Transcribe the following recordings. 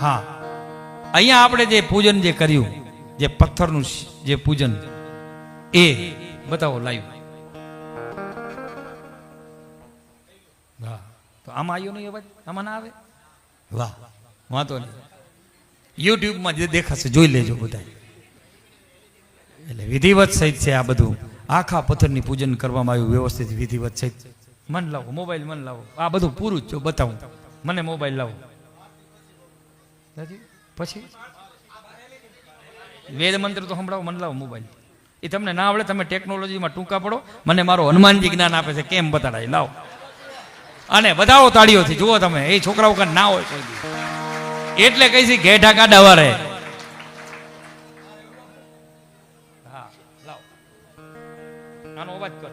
હા. અહીંયા આપણે જે પૂજન જે કર્યું, જે પથ્થરનું જે પૂજન, એ બતાવો લાઈવ. હા. તો આમાં આવ્યો નહીં અવાજ? આમાં ના આવે? વાહ, વાંધો નહીં. યુટ્યુબમાં જે દેખાશે, જોઈ લેજો બધા એટલે વિધિવત સહિત છે આ બધું. આખા પથ્થરની પૂજન કરવામાં આવ્યું, વ્યવસ્થિત વિધિવત સહિત. મન લાવો, મોબાઈલ મન લાવો. આ બધું પૂરું જ જો બતાવું. મને મોબાઈલ લાવો. પછી? વેદ મંત્ર તો સંભળાવો, મને લાવો મોબાઈલ એ તમને ના આવડે, તમે ટેકનોલોજીમાં ટૂંકા પડો. મને મારો હનુમાનજી જ્ઞાન આપે છે, કેમ બતાડાય? લાવો. અને બધાઓ તાળીઓથી, જુઓ તમે, એ છોકરાઓ કાંઈ ના હોય એટલે કઈ છે, ઘેઠા કાઢા વારે. હા, લાવો. આનો અવાજ કર.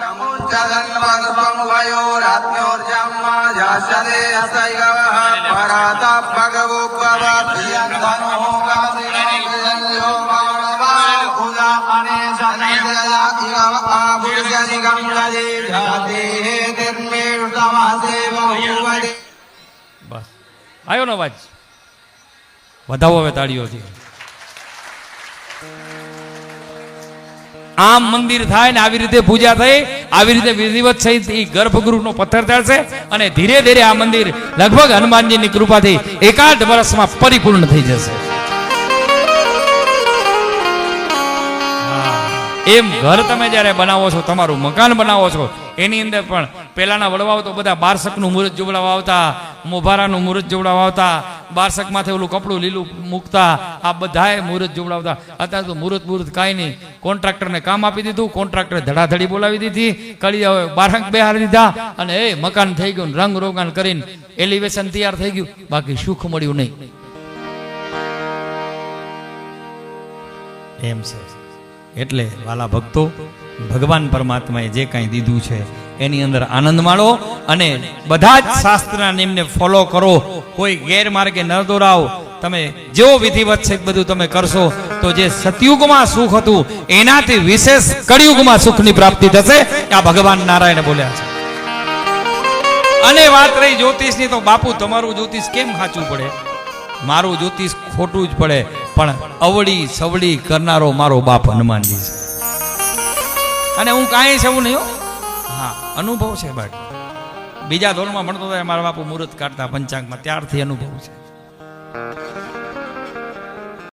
બસ આવ્યો ને અવાજ વધાવો હવે તાળીઓથી આમ મંદિર થાય ને આવી રીતે પૂજા થઈ આવી રીતે વિધિવત સહિત ઈ ગર્ભગૃહનો પથ્થર થશે અને ધીરે ધીરે આ મંદિર લગભગ હનુમાનજીની કૃપાથી એકાદ વર્ષમાં પરિપૂર્ણ થઈ જશે. એમ ઘર તમે જ્યારે બનાવો છો, તમારું મકાન બનાવો છો, એની અંદર પણ પહેલાના વડવાઓ તો બધા બારસકનું મુહૂર્ત જોવડાવતા મોભારાનું મુહૂર્ત જોવડાવતા બારસક માથે ઓલું કપડું લીલું મૂકતા આ બધાએ મુહૂર્ત જોવડાવતા. અત્યારે તો મુહૂર્ત મુહૂર્ત કાંઈ નહીં. કોન્ટ્રાક્ટરને કામ આપી દીધું, કોન્ટ્રાક્ટરે ધડાધડી બોલાવી દીધી કળી હવે બારંક બેહારી દીધા અને એ મકાન થઈ ગયું, રંગ રોગાન કરીને એલિવેશન તૈયાર થઈ ગયું. બાકી સુખ મળ્યું નહીં. એમ છે. એટલે વાલા ભક્તો, ભગવાન પરમાત્માએ જે કાંઈ દીધું છે એની અંદર આનંદ માણો અને બધા જ શાસ્ત્રના નિયમને ફોલો કરો. કોઈ ગેરમાર્ગે ન દોરાવો. તમે જેવો વિધિવત છે બધું તમે કરશો તો જે સતયુગમાં સુખ હતું, એનાથી વિશેષ કળિયુગમાં સુખની પ્રાપ્તિ થશે. આ ભગવાન નારાયણ બોલ્યા છે. અને વાત રહી જ્યોતિષની, તો બાપુ, તમારું જ્યોતિષ કેમ સાચું પડે? મારું જ્યોતિષ ખોટું જ પડે, પણ અવળી સવળી કરનારો મારો બાપ હનુમાનજી છે. અને હું કાંઈ છે એવું નહીં હો. અનુભવ છે બટ બીજા ધોરણમાં ભણતો હતો મારા બાપુ મુહૂર્ત કાઢતા પંચાંગમાં, ત્યારથી અનુભવ છે